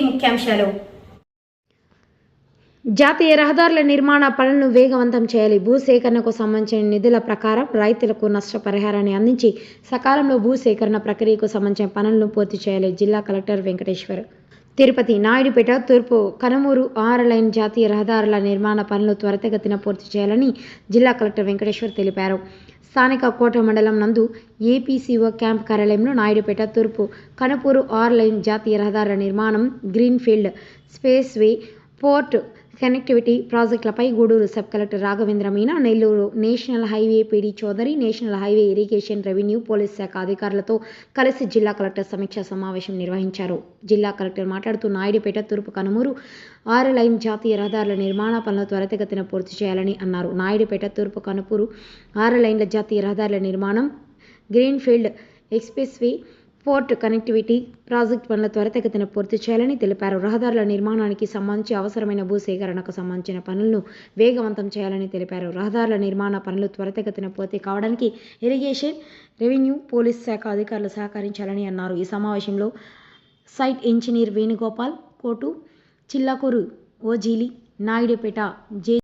ముఖ్యాంశాలు. జాతీయ రహదారుల నిర్మాణ పనులను వేగవంతం చేయాలి. భూసేకరణకు సంబంధించిన నిధుల ప్రకారం రైతులకు నష్టపరిహారాన్ని అందించి సకాలంలో భూసేకరణ ప్రక్రియకు సంబంధించిన పనులను పూర్తి చేయాలి జిల్లా కలెక్టర్ వెంకటేశ్వర్. తిరుపతి నాయుడుపేట తూర్పు కనుమూరు ఆరు లైన్ జాతీయ రహదారుల నిర్మాణ పనులు త్వరితగతిన పూర్తి చేయాలని జిల్లా కలెక్టర్ వెంకటేశ్వర్ తెలిపారు. స్థానిక కోట మండలం నందు ఏపీసీఓ క్యాంప్ కార్యాలయంలో నాయుడుపేట తూర్పు కనుపూరు ఆర్ లైన్ జాతీయ రహదారుల నిర్మాణం గ్రీన్ఫీల్డ్ స్పేస్వే పోర్ట్ కనెక్టివిటీ ప్రాజెక్టులపై Gudur sub collector Raghavendra Meena Nellore national highway PD Chowdary national highway irrigation revenue police శాఖ అధికారులతో కలిసి జిల్లా కలెక్టర్ సమీక్షా సమావేశం నిర్వహించారు. జిల్లా కలెక్టర్ మాట్లాడుతూ నాయుడుపేట తూర్పు కనుమూరు ఆరు లైన్ జాతీయ రహదారుల నిర్మాణ పనులు త్వరితగతిన పూర్తి చేయాలని అన్నారు. నాయుడుపేట తూర్పు కనుపూరు ఆరు లైన్ల జాతీయ రహదారుల నిర్మాణం greenfield expressway port connectivity project పనుల త్వరితగతిన పూర్తి చేయాలని తెలిపారు. రహదారుల నిర్మాణానికి సంబంధించి అవసరమైన భూసేకరణకు సంబంధించిన పనులను వేగవంతం చేయాలని తెలిపారు. రహదారుల నిర్మాణ పనులు త్వరితగతిన పూర్తి కావడానికి ఇరిగేషన్ రెవెన్యూ పోలీస్ శాఖ అధికారులు సహకరించాలని అన్నారు. ఈ సమావేశంలో సైట్ ఇంజనీర్ వేణుగోపాల్ కోటు చిల్లకూరు ఓజీలి నాయుడుపేట జే.